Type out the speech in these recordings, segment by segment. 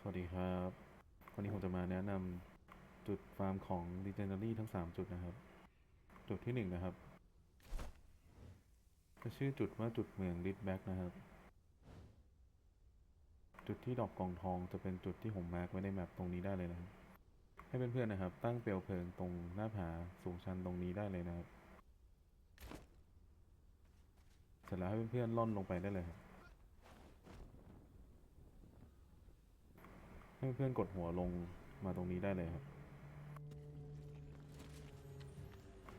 สวัสดีครับ วันนี้ผมจะมาแนะนำจุดฟาร์มของ Legendary ทั้ง 3 จุดนะครับ จุดที่ 1 นะครับ จะชื่อจุดว่าจุดเมือง r i d b a c k นะครับ จุดที่ดอกกองทองจะเป็นจุดที่ผมมาร์กไว้ในแมปตรงนี้ได้เลยนะครับ ให้เพื่อนๆนะครับ ตั้งเปลวเพลิงตรงหน้าผาสูงชันตรงนี้ได้เลยนะครับ เสร็จแล้วให้เพื่อนๆล่อนลงไปได้เลยครับ ให้เพื่อนกดหัวลงมาตรงนี้ได้เลยครับ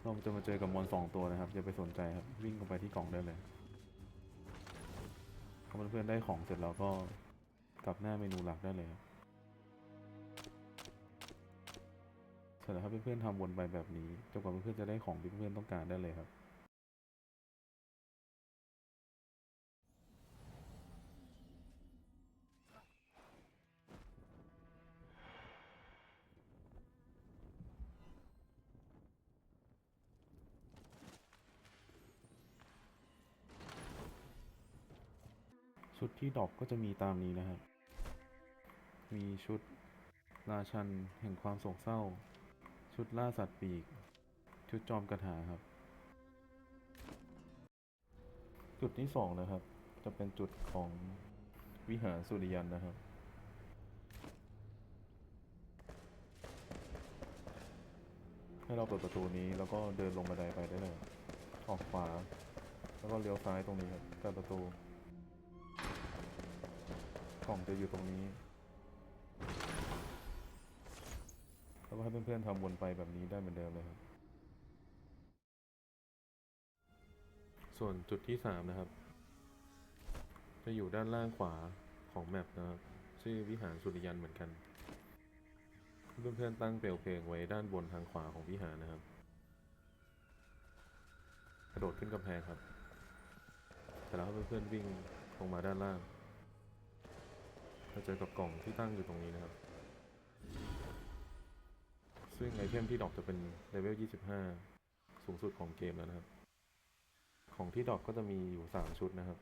เราจะมาเจอกับมอนสองตัวนะครับอย่าไปสนใจครับ วิ่งลงไปที่กล่องได้เลยพอเพื่อนๆได้ของเสร็จแล้วก็กลับหน้าเมนูหลักได้เลยครับเสร็จแล้วครับเพื่อนๆทำวนไปแบบนี้จนกว่าเพื่อนๆจะได้ของที่เพื่อนๆต้องการได้เลยครับ ชุดที่ดอปก็จะมีตามนี้นะครับ มีชุดราชันแห่งความโศกเศร้า ชุดล่าสัตว์ปีก ชุดจอมกระถาครับ จุดที่สองนะครับ จะเป็นจุดของวิหารสุริยันนะครับให้เราเปิดประตูนี้แล้วก็เดินลงบันไดไปได้เลย ออกขวา แล้วก็เลี้ยวซ้ายตรงนี้ครับเปิดประตู กล่องจะอยู่ตรงนี้ แล้วก็ให้เพื่อนๆทำวนไปแบบนี้ได้เหมือนเดิมเลยครับ ส่วนจุดที่สามนะครับ จะอยู่ด้านล่างขวาของแมปนะครับชื่อวิหารสุริยันเหมือนกัน เพื่อนๆตั้งเปลวเพลิงไว้ด้านบนทางขวาของวิหารนะครับ กระโดดขึ้นกำแพงครับแต่แล้วเพื่อนๆวิ่งลงมาด้านล่าง จะเจอกับกล่องที่ตั้งอยู่ตรงนี้นะครับ ซึ่งไอเทมที่ดอกจะเป็นเลเวล 25 สูงสุดของเกมแล้วนะครับ ของที่ดอกก็จะมีอยู่ 3 ชุดนะครับ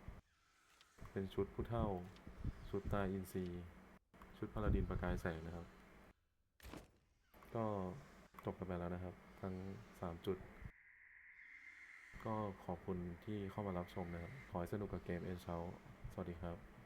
เป็นชุดผู้เท่า ชุดตาอินทรีชุดพาลาดินประกายแสงนะครับ ก็จบกันไปแล้วนะครับ ทั้ง 3 จุด ก็ขอบคุณที่เข้ามารับชมนะครับ ขอให้สนุกกับเกมเอ็นเชาสวัสดีครับ